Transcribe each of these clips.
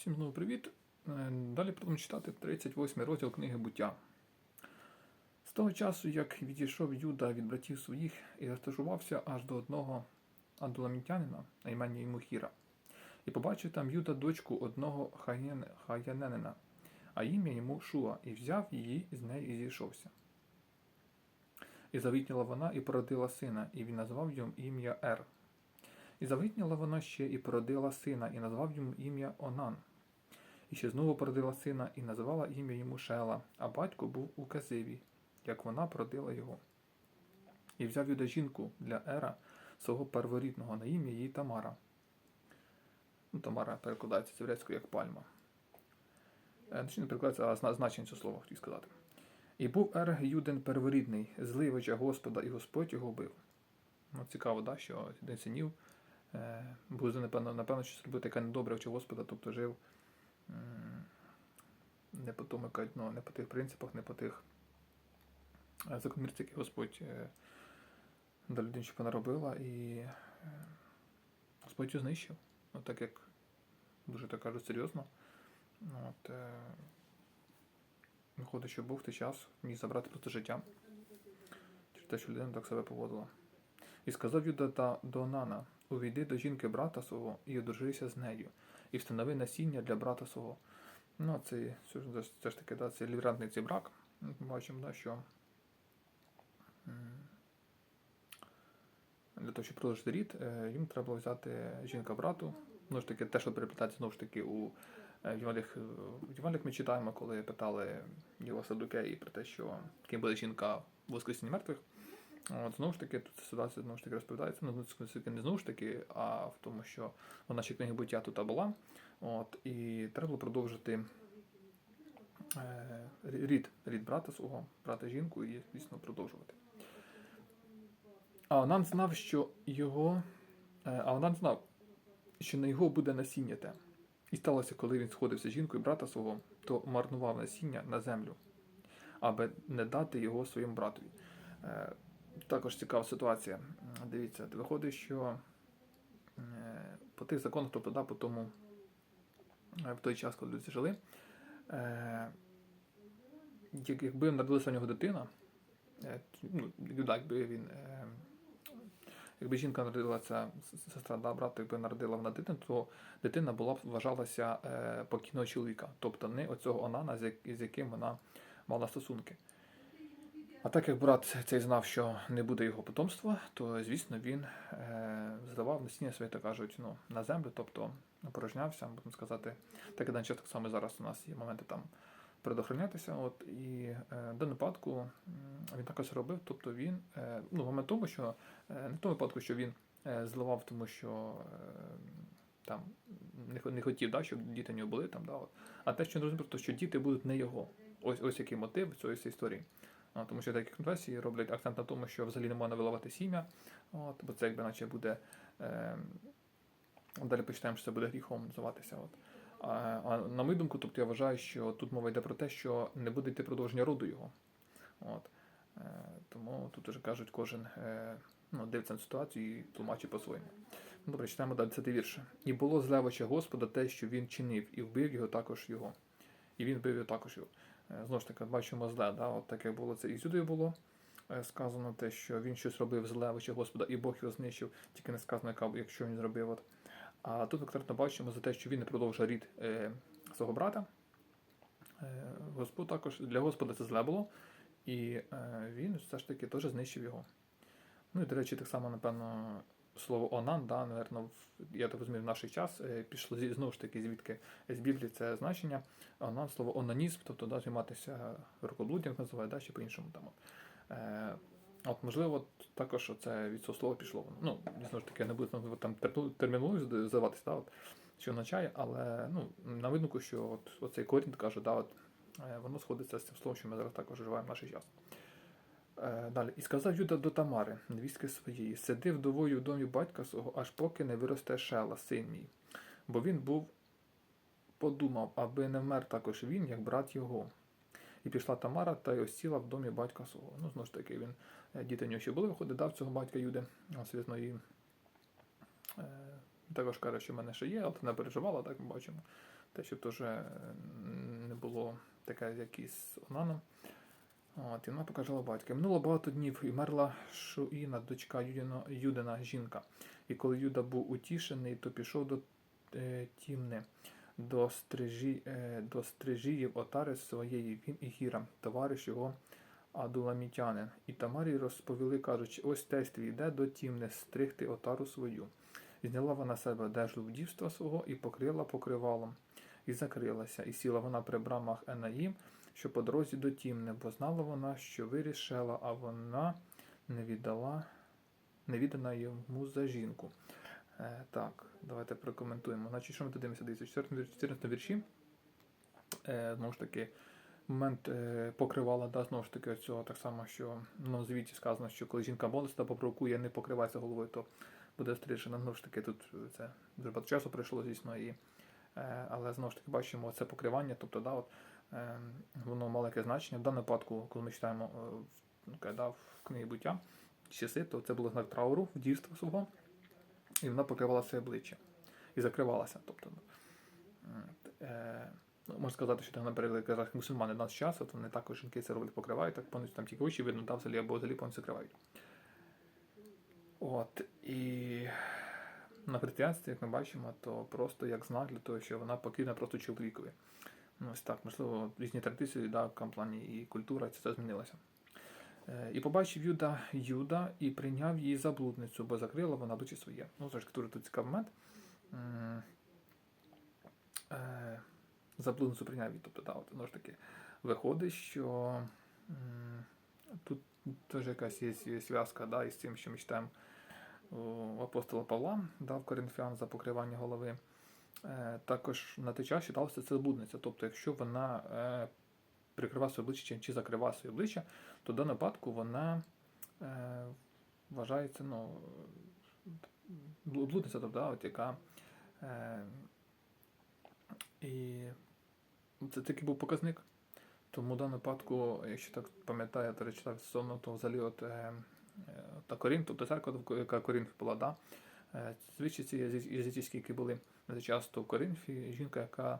Всім знову привіт. Е, Далі будемо читати 38 розділ книги буття. З того часу, як відійшов Юда від братів своїх і розташувався аж до одного адуламітянина, на ім'я йому Хіра, і побачив там Юда дочку одного хаяненина, а ім'я йому Шуа, і взяв її з нею і зійшовся. І завітніла вона і породила сина, і він назвав йому ім'я Ер. І завитніла вона ще і породила сина, і назвав йому ім'я Онан. І ще знову породила сина, і назвала ім'я йому Шела, а батько був у Казиві, як вона породила його. І взяв юда жінку для Ера, свого перворідного, на ім'я її Тамара. Ну, Тамара перекладається з єврейською як пальма. Е, Точніше, не перекладається, а значення цього слова хотів сказати. І був Ер Юден перворідний, очах Господа, і Господь його бив. Ну, цікаво, да, що один синів е, був напевно, напевно, щось робив таке недобре очі Господа, тобто жив не по тому, як, ну, не по тих принципах, не по тих е, закономірцях, які Господь е, до людини щоб вона робила, і Господь її знищив. Ну, так як дуже так кажуть серйозно. От, виходить, що Бог в той час міг забрати просто життя через те, що людина так себе поводила. І сказав Юда та до Онана, увійди до жінки брата свого і одружися з нею, і встанови насіння для брата свого. Ну, це, це, ж- таки, да, це ліврантний брак. Ми бачимо, да, що для того, щоб продовжити рід, е, їм треба було взяти жінка брату. Знову ж таки, те, що переплітається знову ж таки у е, Євангеліях ми читаємо, коли питали його садукеї про те, що ким буде жінка в Воскресінні мертвих. От, знову ж таки, тут ситуація знову ж таки розповідається. Ну, не знову ж таки, а в тому, що в нашій книгі буття тут була. От, і треба було продовжити е, рід, рід брата свого, брата жінку, і, звісно, продовжувати. А Онан знав, що його. е, А Онан знав, що на його буде насіння те. І сталося, коли він сходився з жінкою брата свого, то марнував насіння на землю, аби не дати його своєму братові. Е, Також цікава ситуація. Дивіться, виходить, що е, по тих законах, тобто да, по тому, е, в той час, коли люди жили, е, якби народилася у нього дитина, е, ну, якби він. е, Якби жінка народила ця с- сестра да, брат, якби народила вона дитину, то дитина була б вважалася е, покійного чоловіка, тобто не оцього Онана, з яким вона мала стосунки. А так як брат цей знав, що не буде його потомства, то звісно він е, здавав насіння своє, так кажуть, ну, на землю, тобто порожнявся, будемо сказати, так і час так само зараз у нас є моменти там предохранятися. От і е, в даному випадку він також робив, тобто він е, ну, момент тому, що е, не в тому випадку, що він е, зливав, тому що е, там не, не хотів, да, щоб діти в нього були там, да, от, а те, що він розумів, то що діти будуть не його. Ось ось який мотив цієї історії. Тому що деякі конфесії роблять акцент на тому, що взагалі не можна виливати сім'я, бо це якби наче буде. Е, далі почитаємо, що це буде гріхом називатися. От. А, на мою думку, тобто я вважаю, що тут мова йде про те, що не буде йти продовження роду його. От. Е, тому тут уже кажуть, кожен е, ну, дивиться на ситуацію і тлумачить по-своєму. Ну, Добре, читаємо далі це вірше. І було зле в Господа те, що він чинив, і вбив його також його. І він вбив його також його. Е, Знову ж таки, бачимо зле, да? от таке було це і сюди було е, сказано те, що він щось робив зле очах Господа, і Бог його знищив, тільки не сказано, якщо він зробив. От. А тут конкретно бачимо за те, що він не продовжує рід е, свого брата. Е, Господь також для Господа це зле було, і е, він все ж таки теж знищив його. Ну і, до речі, так само, напевно, слово Онан, да, наверно, я так розумію, в наш час е, пішло знову ж таки, звідки з Біблії це значення. Онан, слово онанізм, тобто да, займатися рукоблуддям називають, да, ще по-іншому там. Е, От, можливо, також це від цього слова пішло. Ну, знову ж таки, я не буду там, термінологію здаватися, да, от, що означає, але ну, на видноку, що от, оцей корінь каже, да, от, е, воно сходиться з цим словом, що ми зараз також вживаємо в наш час. Е, Далі. І сказав Юда до Тамари, невістки своєї, сиди вдовою в домі батька свого, аж поки не виросте шела, син мій. Бо він був подумав, аби не вмер також він, як брат його. І пішла Тамара та й осіла в домі батька свого. Ну, знову ж таки, він, е, діти нього ще були, виходить, дав цього батька Юди. Звісно, е, також каже, що в мене ще є, але не переживала, так ми бачимо. те, щоб теж не було таке, як із Онаном. От, і вона покажала батька. Минуло багато днів і мерла Шуїна, дочка Юдіна, Юдина жінка. І коли Юда був утішений, то пішов до е, Тімни, до, стрижі, е, до стрижіїв отари своєї, він і Гіра, товариш його Адуламітянин. І Тамарі розповіли, кажучи, ось тесть твій йде до Тімни стригти отару свою. Зняла вона себе одежу вдівства свого і покрила покривалом, і закрилася, і сіла вона при брамах Енаїм, що по дорозі до Тімни, бо знала вона, що вирішила, а вона не віддала, не віддана йому за жінку. Е, так, давайте прокоментуємо. Значить, що ми тут дивимося? Дивіться, 14 14 вірші. Е, знову ж таки, момент е, покривала, да, знову ж таки, цього так само, що ну, звіті сказано, що коли жінка молиться попровокує, не покривайся головою, то буде стрижена. Знову ж таки, тут це дуже багато часу пройшло, звісно, і, е, але знову ж таки бачимо це покривання, тобто да, от, е, воно мало яке значення. В даному випадку, коли ми читаємо е, ну, в книгі буття часи, то це було знак трауру, дійства свого, і вона покривала своє обличчя і закривалася. Тобто, м, е, ну, можна сказати, що там, наприклад, якраз мусульмани нас час, от вони також жінки це роблять, покривають, так повністю там тільки очі видно, да, взагалі, або взагалі повністю закривають. От, і на християнстві, як ми бачимо, то просто як знак для того, що вона покійна просто чоловікові. Ну, ось так, можливо, різні традиції, да, в плані і культура, це все змінилося. Е, І побачив Юда Юда і прийняв її за блудницю, бо закрила вона обличчя своє. Ну, завжди дуже тут цікавий момент. Е, За блудницю прийняв її. Тобто, да, от, знову ж таки, виходить, що тут теж якась є зв'язка да, із тим, що ми читаємо у апостола Павла, да, в Коринфян за покривання голови. Е, Також на той час вважалося це блудниця. Тобто, якщо вона е, прикриває своє обличчя чи- закриває своє обличчя, то в даному випадку вона е, вважається ну, блудниця, тобто, от, яка. І це такий був показник. Тому в даному випадку, якщо так пам'ятаю, то читав стосовно, то взагалі от, е, та Корінф, тобто церква, яка Корінф була, да, звичай ці язичські, які були той в Корінфі жінка, яка,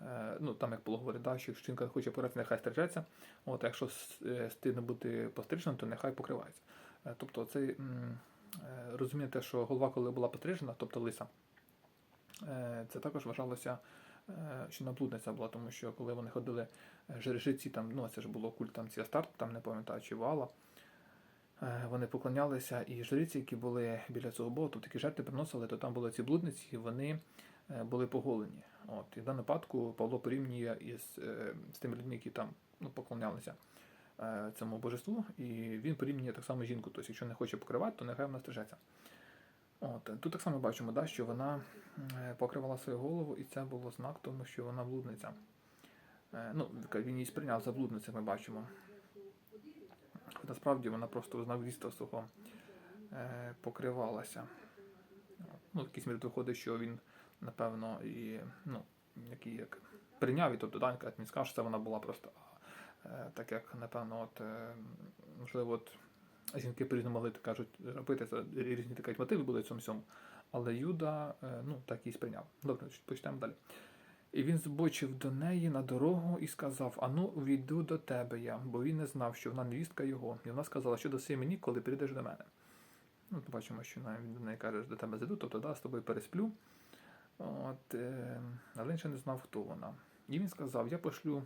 е, ну там як було говорить, да, що якщо жінка хоче порати, нехай стрижеться, от, якщо е, стидно бути постриженим, то нехай покривається. Е, Тобто це м, е, розумієте, що голова, коли була пострижена, тобто лиса, е, це також вважалося, е, що наблудниця була, тому що коли вони ходили е, жрежиці, там, ну це ж було культ там ці Астарт, там не пам'ятаю, чи Вала, е, вони поклонялися, і жриці, які були біля цього богу, то такі жертви приносили, то там були ці блудниці, і вони е, були поголені. От, і в даному випадку Павло порівнює із е, з тими людьми, які там ну, поклонялися е, цьому божеству, і він порівнює так само жінку. Тобто, якщо не хоче покривати, то нехай вона стрижеться. От, тут так само бачимо, да, що вона е, покривала свою голову, і це було знак тому, що вона блудниця. Е, Ну, він її сприйняв за блудницю, ми бачимо. Насправді вона просто дійства свого е, покривалася. Ну, якийсь мірі виходить, що він, напевно, і ну, який як прийняв, і тобто Данька не скаже, що це вона була просто. е, Так як, напевно, от, е, можливо, от жінки по-різному могли так кажуть, робити це різні такі мотиви були в цьому всьому. Але Юда ну, так і сприйняв. Добре, почнемо далі. І він збочив до неї на дорогу і сказав: Ану, війду до тебе я, бо він не знав, що вона невістка його. І вона сказала, що даси мені, коли прийдеш до мене. Ну, бачимо, що він до неї каже, до тебе зайду, тобто да, з тобою пересплю. От, е, але він ще не знав, хто вона. І він сказав: Я пошлю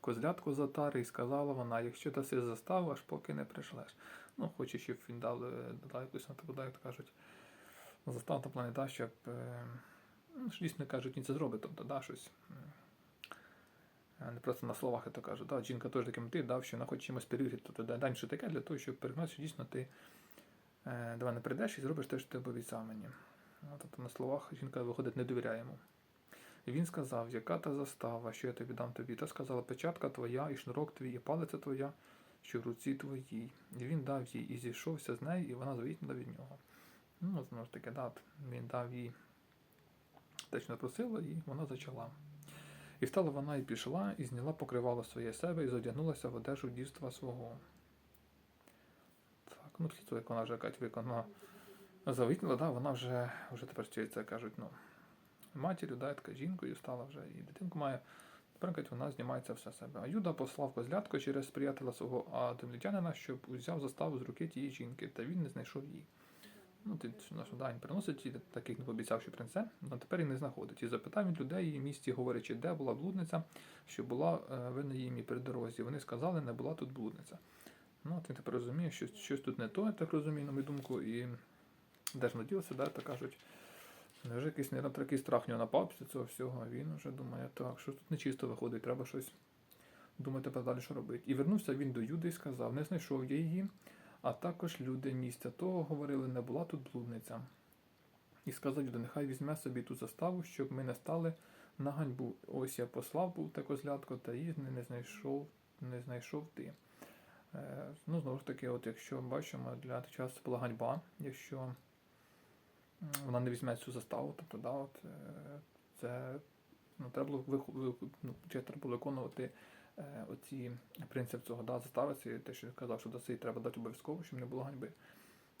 козлятку за тари, і сказала вона, якщо даси заставу, аж поки не прийшлеш. Ну, хоче, щоб він дав, е, додав якусь на тебе, як кажуть, заставу на плані, да, щоб. Е, ну, що дійсно кажуть, він це зробить, тобто, да, щось. Не просто на словах я то кажу, да, жінка теж таким ти дав, що вона хоче чимось перевірити, тобто дай що таке для того, щоб переконати, що дійсно ти е, до мене прийдеш і зробиш те, що ти обіцяв мені. Ну, Тобто на словах жінка виходить, не довіряє йому. Він сказав, яка та застава, що я тобі дам тобі? Та сказала, печатка твоя, і шнурок твій, і палиця твоя, що в руці твоїй. І він дав їй, і зійшовся з нею, і вона завітніла від нього. Ну, знову ж таки, да, він дав їй те, що напросила, і вона зачала. І встала вона і пішла, і зняла покривало своє себе, і задягнулася в одежу дівства свого. Так, ну того, як вона вже Кать виконала завітніла, да, вона вже, вже тепер це кажуть, ну, матір'ю, да, така жінкою стала вже і дитинку має. Тепер кажуть, вона знімається все себе. А Юда послав козлятко через приятеля свого адомлітянина, щоб узяв заставу з руки тієї жінки, та він не знайшов її. Ну, ти наш дань приносить, і таких не пообіцявши принце, але тепер і не знаходить. І запитав він людей в місті, говорячи, де була блудниця, що була е, ви на її при дорозі. Вони сказали, не була тут блудниця. Ну, він тепер розуміє, що щось тут не то, я так розумію, на мою думку, і де ж наділося, да, так кажуть. Невже якийсь не такий страх нього напав після цього всього, він вже думає, так, що тут нечисто виходить, треба щось думати тепер далі, що робити. І вернувся він до Юди і сказав: не знайшов я її, а також люди місця того говорили, не була тут блудниця. І сказав Юда, нехай візьме собі ту заставу, щоб ми не стали на ганьбу. Ось я послав був те козлятко, та її не знайшов, не знайшов ти. Е, ну, знову ж таки, от якщо бачимо, для часу була ганьба, якщо вона не візьме цю заставу, тобто да, от, е, це ну, треба було ну, треба було виконувати е, оці принцип цього да, застави, те, що я казав, що даси треба дати обов'язково, щоб не було ганьби.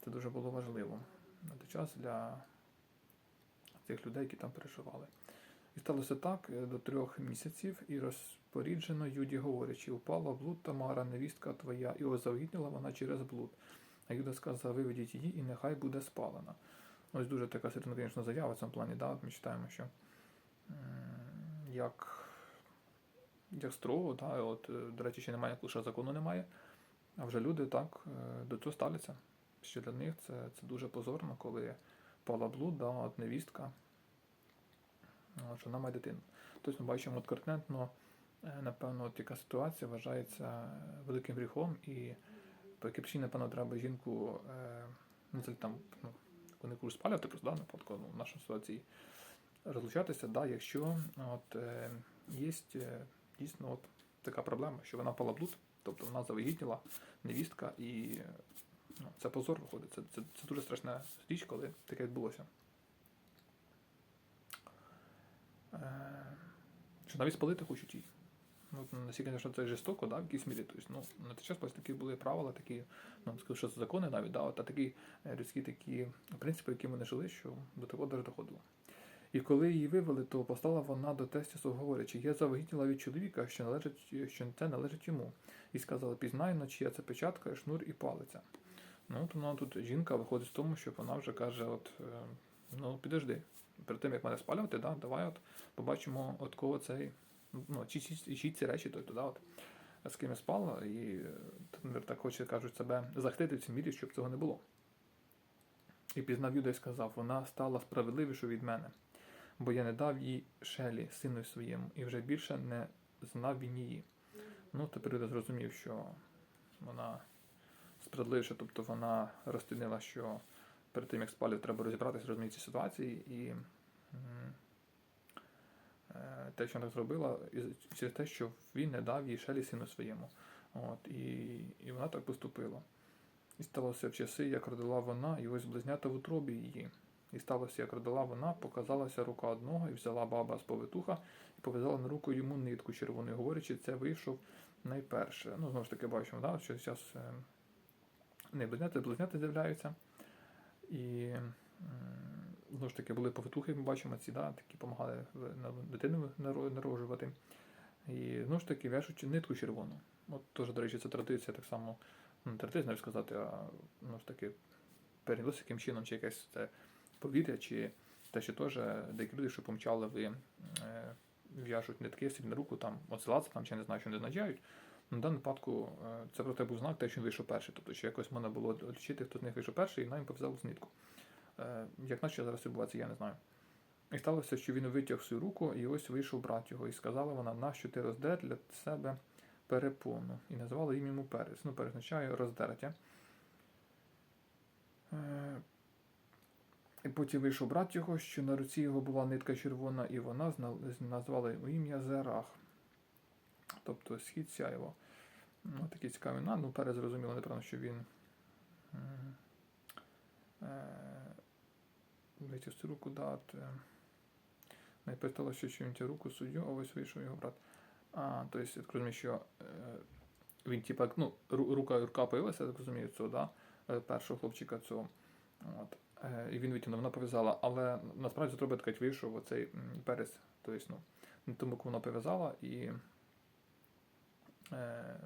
Це дуже було важливо на той час для цих людей, які там переживали. І сталося так е, до трьох місяців, і розпоріджено Юді говорячи, упала блуд Тамара, невістка твоя, і озавгідніла вона через блуд. А Юда сказав, виведіть її, і нехай буде спалена. Ось дуже така серйозна, звісно, заява в цьому плані. Да? Ми читаємо, що як, як строго, да? от, е, до речі, ще немає, лише закону немає, а вже люди так е, до цього ставляться. Що для них це, це дуже позорно, коли пала блуд, да? от невістка От, що вона має дитину. Тобто ми бачимо от конкретно, е, напевно, от яка ситуація вважається великим гріхом, і по якій напевно, треба жінку, е, ну, це там, ну, вони курс спалювати, просто, да, наприклад, ну, в нашій ситуації розлучатися, да, якщо от, е, є е, дійсно от така проблема, що вона пала блуд, тобто вона завагітніла, невістка, і ну, це позор виходить. Це, це, це дуже страшна річ, коли таке відбулося. Е, що навіть спалити хочуть її. Ну, наскільки, звісно, це жорстоко, да, в якійсь мірі. Тобто, ну, на той час такі були правила, такі, ну, скажу, що закони навіть, да, от, а такі е, людські такі принципи, які вони жили, що до такого даже доходило. І коли її вивели, то постала вона до тестя говорячи, я завагітніла від чоловіка, що належить, що це належить йому. І сказала, пізнай, чия це печатка, шнур і палиця. Ну, от вона тут жінка виходить з тому, що вона вже каже, от, е, ну, підожди, перед тим, як мене спалювати, да, давай от побачимо, от кого цей, ну, чи, чи, чи ці речі, той туди, от, з ким я спала, і е, так хоче, кажуть, себе захистити в цій мірі, щоб цього не було. І пізнав Юда і сказав, вона стала справедливішою від мене, бо я не дав їй шелі, сину своєму, і вже більше не знав він її. Ну, тепер Юда зрозумів, що вона справедливіша, тобто вона розцінила, що перед тим, як спалювати, треба розібратися, розуміти ці ситуації, і е, те, що вона зробила, через те, що він не дав їй шелі сину своєму. От, і, і вона так поступила. І сталося в часи, як родила вона, і ось близнята в утробі її. І сталося, як родила вона, показалася рука одного, і взяла баба з повитуха, і пов'язала на руку йому нитку червоною, говорячи, це вийшов найперше. Ну, знову ж таки, бачимо, да, що зараз е, не близнята, близнята з'являються. І знову ж таки були повитухи, ми бачимо ці, да, такі допомагали дитину народжувати. І знову ж таки в'яжуть нитку червону. От теж, до речі, це традиція так само, ну, традиція, навіть сказати, а ну ж таки перенялося яким чином, чи якесь це повір'я, чи те, що теж деякі люди, що помчали, ви е, в'яжуть нитки собі на руку, там, оцелація, там, чи не знаю, що не означають. В даному випадку е, це просто був знак, те, що він вийшов перший. Тобто, що якось можна було лічити, хто з них вийшов перший, і нам пов'язали з нитку. Е, Як наче зараз відбувається, я не знаю. І сталося, що він витяг свою руку, і ось вийшов брат його, і сказала вона, нащо ти роздер для себе перепону. І назвала їм йому перець. Ну, перець означає роздертя. Е, І потім вийшов брат його, що на руці його була нитка червона, і вона назвала йому ім'я Зерах. Тобто схід сяєво. Ну, такі цікаві на. Ну, перед зрозуміло, напевно, що він м, е, руку дати. Найпитала, що чи він тя руку суддю, а ось вийшов його брат. А, тобто, я так розумію, що е, він, типа, ну, ру- рука, рука появилася, я так розумію, цього, да? е, першого хлопчика цього. От. Е, І він витягнув, вона пов'язала, але насправді зробить так вийшов оцей м, перець, тобто, ну, не тому, вона пов'язала, і е,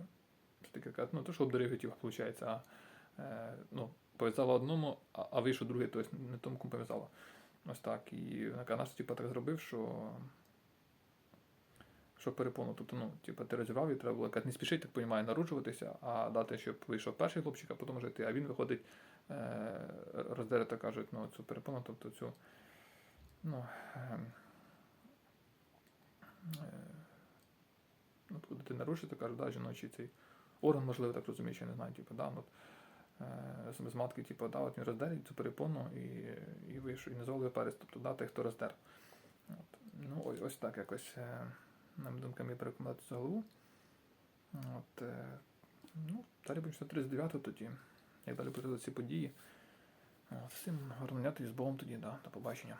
що таке ну, то, що обдурив хотів, виходить, а е, ну, пов'язала одному, а, а вийшов другий, тобто не тому, кому пов'язала. Ось так. І вона каже, наш типу, так зробив, що. Що перепону, тобто, ну, типу, ти розірвав і треба було якось не спішити, так понімаю, народжуватися, а дати, щоб вийшов перший хлопчик, а потім вже ти. А він виходить, е, кажуть, ну, цю перепону, тобто цю. Ну, е, е, ну, коли ти нарушити, кажуть, да, жіночий цей орган, можливо, так розумію, що не знаю, типу, да, ну, е, з матки, типу, да, от він роздер цю перепону і, і вийшов, і назвали його перець, тобто да, той, хто роздер. От. Ну, ось, ось так якось, нам думками переконати цю голову. От, ну, далі будемо 39 тоді. Як далі будуть ці події. От, всім гарного і з Богом тоді, да, до побачення.